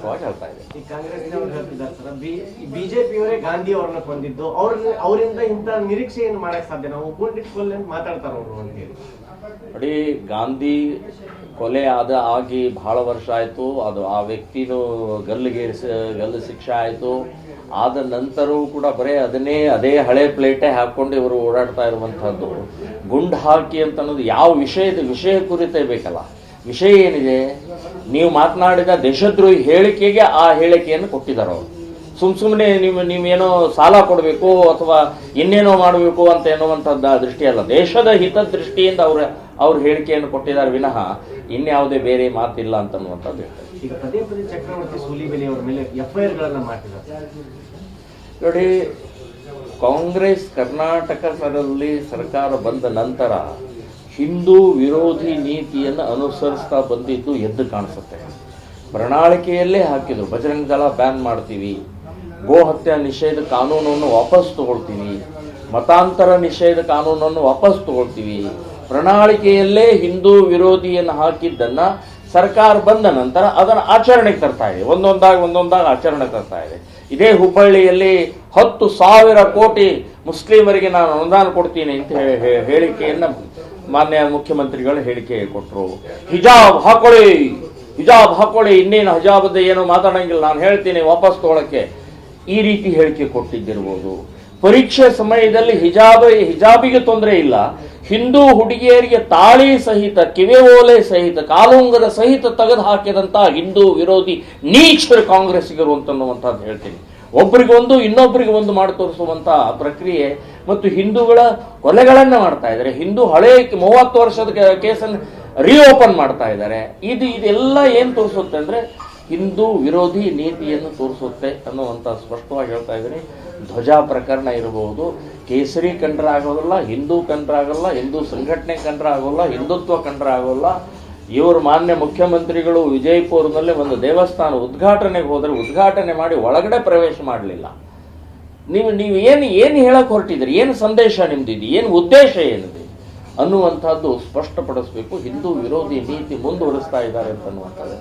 ಸ್ಪಷ್ಟವಾಗಿ ಹೇಳ್ತಾ ಇದೆ ಈ ಕಾಂಗ್ರೆಸ್ನವ್ರು ಹೇಳ್ತಿದ್ದಾರೆ ಬಿಜೆಪಿಯವರೇ ಗಾಂಧಿ ಅವ್ರನ್ನ ಕೊಂದಿದ್ದು, ಅವ್ರ ಅವರಿಂದ ಇಂಥ ನಿರೀಕ್ಷೆ ಏನು ಮಾಡಕ್ ಸಾಧ್ಯ ನಾವು ಒಗ್ಗೂಡಿಟ್ಕೊಳ್ಳಿ ಅಂತ ಮಾತಾಡ್ತಾರ ಅವರು ನೋಡಿ ಗಾಂಧಿ ಕೊಲೆ ಆದ ಆಗಿ ಬಹಳ ವರ್ಷ ಆಯಿತು. ಅದು ಆ ವ್ಯಕ್ತಿನೂ ಗಲ್ಲಿಗೆ ಗಲ್ಲು ಶಿಕ್ಷೆ ಆಯಿತು. ಆದ ನಂತರವೂ ಕೂಡ ಬರೀ ಅದನ್ನೇ, ಅದೇ ಹಳೆ ಪ್ಲೇಟೇ ಹಾಕ್ಕೊಂಡು ಇವರು ಓಡಾಡ್ತಾ ಇರುವಂಥದ್ದು. ಗುಂಡು ಹಾಕಿ ಅಂತ ಅನ್ನೋದು ಯಾವ ವಿಷಯದ ವಿಷಯ ಕುರಿತೇ ಬೇಕಲ್ಲ. ವಿಷಯ ಏನಿದೆ ನೀವು ಮಾತನಾಡಿದ ದೇಶದ್ರೋಹಿ ಹೇಳಿಕೆಗೆ ಆ ಹೇಳಿಕೆಯನ್ನು ಕೊಟ್ಟಿದ್ದಾರೆ ಅವರು. ಸುಮ್ ಸುಮ್ಮನೆ ನೀವು ನೀವೇನೋ ಸಾಲ ಕೊಡಬೇಕು ಅಥವಾ ಇನ್ನೇನೋ ಮಾಡಬೇಕು ಅಂತ ಎನ್ನುವಂಥದ್ದು ದೃಷ್ಟಿ ಅಲ್ಲ. ದೇಶದ ಹಿತದೃಷ್ಟಿಯಿಂದ ಅವರು ಅವ್ರ ಹೇಳಿಕೆಯನ್ನು ಕೊಟ್ಟಿದ್ದಾರೆ ವಿನಃ ಇನ್ಯಾವುದೇ ಬೇರೆ ಮಾತಿಲ್ಲ ಅಂತ ಅನ್ನುವಂಥದ್ದು ಈಗ ಪದೇ ಪದೇ ಚಕ್ರವರ್ತಿ ಸೂಲಿಬೆಲೆ ಅವರ ಮೇಲೆ ಎಫ್ಐಆರ್ ಗಳನ್ನ ಮಾಡ್ತಿದ್ದಾರೆ. ನೋಡಿ ಕಾಂಗ್ರೆಸ್ ಕರ್ನಾಟಕದಲ್ಲಿ ಸರ್ಕಾರ ಬಂದ ನಂತರ ಹಿಂದೂ ವಿರೋಧಿ ನೀತಿಯನ್ನು ಅನುಸರಿಸ್ತಾ ಬಂದಿದ್ದು ಎದ್ದು ಕಾಣಿಸುತ್ತೆ. ಪ್ರಣಾಳಿಕೆಯಲ್ಲೇ ಹಾಕಿದ್ರು. ಬಜರಂಗ ದಳ ಬ್ಯಾನ್ ಮಾಡ್ತೀವಿ. ಗೋ ಹತ್ಯೆ ನಿಷೇಧ ಕಾನೂನನ್ನು ವಾಪಸ್ ತಗೊಳ್ತೀವಿ. ಮತಾಂತರ ನಿಷೇಧ ಕಾನೂನನ್ನು ವಾಪಸ್ ತಗೊಳ್ತೀವಿ. ಪ್ರಣಾಳಿಕೆಯಲ್ಲೇ ಹಿಂದೂ ವಿರೋಧಿಯನ್ನು ಹಾಕಿದ್ದನ್ನು ಸರ್ಕಾರ ಬಂದ ನಂತರ ಅದನ್ನು ಆಚರಣೆಗೆ ತರ್ತಾ ಇದೆ. ಒಂದೊಂದಾಗಿ ಒಂದೊಂದಾಗಿ ಆಚರಣೆ ತರ್ತಾ ಇದೆ. ಇದೇ ಹುಬ್ಬಳ್ಳಿಯಲ್ಲಿ ಹತ್ತು ಸಾವಿರ ಕೋಟಿ ಮುಸ್ಲಿಮರಿಗೆ ನಾನು ಅನುದಾನ ಕೊಡ್ತೀನಿ ಅಂತ ಹೇಳಿ ಹೇಳಿಕೆಯನ್ನು ಮಾನ್ಯ ಮುಖ್ಯಮಂತ್ರಿಗಳು ಹೇಳಿಕೆ ಕೊಟ್ಟರು ಹಿಜಾಬ್ ಹಾಕೊಳ್ಳಿ ಹಿಜಾಬ್ ಹಾಕೊಳ್ಳಿ, ಇನ್ನೇನು ಹಿಜಾಬದ ಏನು ಮಾತಾಡಂಗಿಲ್ಲ. ನಾನು ಹೇಳ್ತೀನಿ ವಾಪಸ್ ತಗೊಳಕ್ಕೆ. ಈ ರೀತಿ ಹೇಳಿಕೆ ಕೊಟ್ಟಿದ್ದಿರ್ಬೋದು ಪರೀಕ್ಷೆ ಸಮಯದಲ್ಲಿ ಹಿಜಾಬ್, ಹಿಜಾಬಿಗೆ ತೊಂದರೆ ಇಲ್ಲ. ಹಿಂದೂ ಹುಡುಗಿಯರಿಗೆ ತಾಳಿ ಸಹಿತ, ಕಿವೆ ಓಲೆ ಸಹಿತ, ಕಾಲುಂಗರ ಸಹಿತ ತೆಗೆದು ಹಾಕಿದಂತ ಹಿಂದೂ ವಿರೋಧಿ, ನೀಚರು ಕಾಂಗ್ರೆಸ್ಸಿಗರು ಅಂತನ್ನುವಂಥದ್ದು ಹೇಳ್ತೀನಿ. ಒಬ್ಬರಿಗೊಂದು ಇನ್ನೊಬ್ಬರಿಗೆ ಒಂದು ಮಾಡಿ ತೋರಿಸುವಂತ ಪ್ರಕ್ರಿಯೆ ಮತ್ತು ಹಿಂದೂಗಳ ಕೊಲೆಗಳನ್ನ ಮಾಡ್ತಾ ಇದ್ದಾರೆ. ಹಿಂದೂ ಹಳೆ ಮೂವತ್ತು ವರ್ಷದ ಕೇಸನ್ನು ರಿಓಪನ್ ಮಾಡ್ತಾ ಇದ್ದಾರೆ. ಇದು, ಇದೆಲ್ಲ ಏನ್ ತೋರಿಸುತ್ತೆ ಅಂದ್ರೆ ಹಿಂದೂ ವಿರೋಧಿ ನೀತಿಯನ್ನು ತೋರಿಸುತ್ತೆ ಅನ್ನುವಂಥ ಸ್ಪಷ್ಟವಾಗಿ ಹೇಳ್ತಾ ಇದ್ದೀನಿ. ಧ್ವಜ ಪ್ರಕರಣ ಇರಬಹುದು. ಕೇಸರಿ ಕಂಡ್ರೆ ಆಗೋದಿಲ್ಲ, ಹಿಂದೂ ಕಂಡ್ರಾಗಲ್ಲ ಹಿಂದೂ ಸಂಘಟನೆ ಕಂಡ್ರಾಗೋಲ್ಲ ಹಿಂದುತ್ವ ಕಂಡ್ರೆ ಆಗೋಲ್ಲ. ಇವರು ಮಾನ್ಯ ಮುಖ್ಯಮಂತ್ರಿಗಳು ವಿಜಯಪುರದಲ್ಲಿ ಒಂದು ದೇವಸ್ಥಾನ ಉದ್ಘಾಟನೆಗೆ ಹೋದರೆ ಉದ್ಘಾಟನೆ ಮಾಡಿ ಒಳಗಡೆ ಪ್ರವೇಶ ಮಾಡಲಿಲ್ಲ. ನೀವು ನೀವು ಏನು ಏನು ಹೇಳಕ್ಕೆ ಹೊರಟಿದ್ರಿ ಏನು ಸಂದೇಶ ನಿಮ್ದಿದೆ ಏನು ಉದ್ದೇಶ ಏನಿದೆ? ಅನ್ನುವಂಥದ್ದು ಸ್ಪಷ್ಟಪಡಿಸಬೇಕು. ಹಿಂದೂ ವಿರೋಧಿ ನೀತಿ ಮುಂದುವರಿಸ್ತಾ ಇದ್ದಾರೆ ಅಂತ ಅನ್ನುವಂಥದ್ದು.